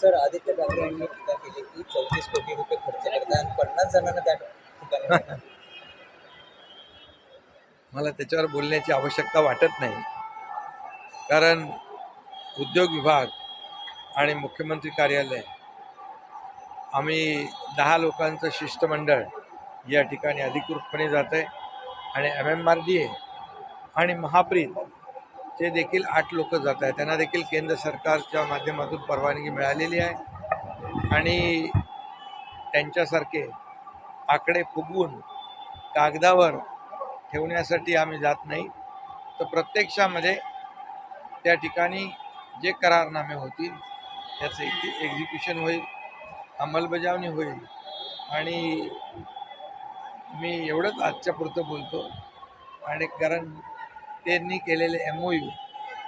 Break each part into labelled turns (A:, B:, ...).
A: Sir Aditya Thackeray यांनी टीका केली की चौतीस कोटी रुपये खर्च करतात आणि पन्नास जणांना त्या ठिकाणी
B: मला त्याच्यावर बोलण्याची आवश्यकता वाटत नाही. कारण उद्योग विभाग आणि मुख्यमंत्री कार्यालय आम्ही दहा लोकांचं शिष्टमंडळ या ठिकाणी अधिकृतपणे जात आहे आणि M M R D A आणि महाप्रीत ते देखील आठ लोक जात आहेत. त्यांना देखील केंद्र सरकारच्या माध्यमातून परवानगी मिळालेली आहे. आणि त्यांच्यासारखे आकडे फुगवून कागदावर ठेवण्यासाठी आम्ही जात नाही. तर प्रत्यक्षामध्ये त्या ठिकाणी जे करारनामे होतील त्याचं एक एक्झिक्युशन होईल अंमलबजावणी होईल. आणि मी एवढंच आजच्या पुरतं बोलतो. आणि कारण त्यांनी केलेले एम ओ यू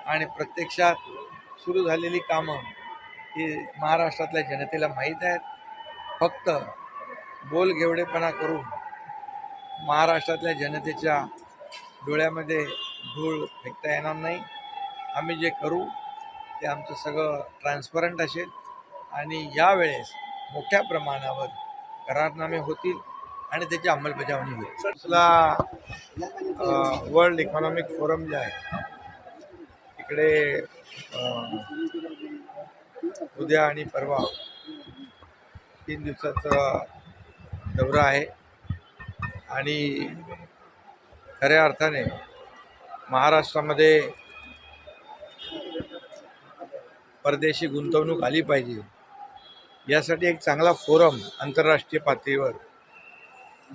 B: आणि प्रत्यक्षात सुरू झालेली कामं ही महाराष्ट्रातल्या जनतेला माहीत आहेत. फक्त बोलघेवडेपणा करून महाराष्ट्रातल्या जनतेच्या डोळ्यामध्ये धूळ फेकता येणार नाही. आम्ही जे करू ते आमचं सगळं ट्रान्सपरंट असेल आणि यावेळेस मोठ्या प्रमाणावर करारनामे होतील. आणि त्याची अंमलबजावणी होईल. दुसरा वर्ल्ड इकॉनॉमिक फोरम जे आहे तिकडे उद्या आणि परवा तीन दिवसाचा दौरा आहे. आणि खऱ्या अर्थाने महाराष्ट्रामध्ये परदेशी गुंतवणूक आली पाहिजे. यासाठी एक चांगला फोरम आंतरराष्ट्रीय पातळीवर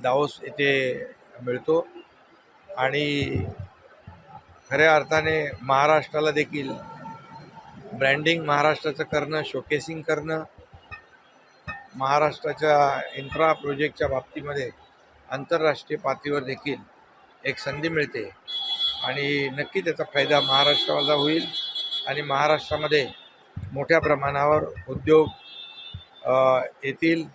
B: दावोस येथे मिळतो. आणि खऱ्या अर्थाने महाराष्ट्राला देखील ब्रँडिंग महाराष्ट्राचं करणं शोकेसिंग करणं महाराष्ट्राच्या इन्फ्रा प्रोजेक्टच्या बाबतीमध्ये आंतरराष्ट्रीय पातळीवर देखील एक संधी मिळते. आणि नक्की त्याचा फायदा महाराष्ट्राला होईल. आणि महाराष्ट्रामध्ये मोठ्या प्रमाणावर उद्योग येतील.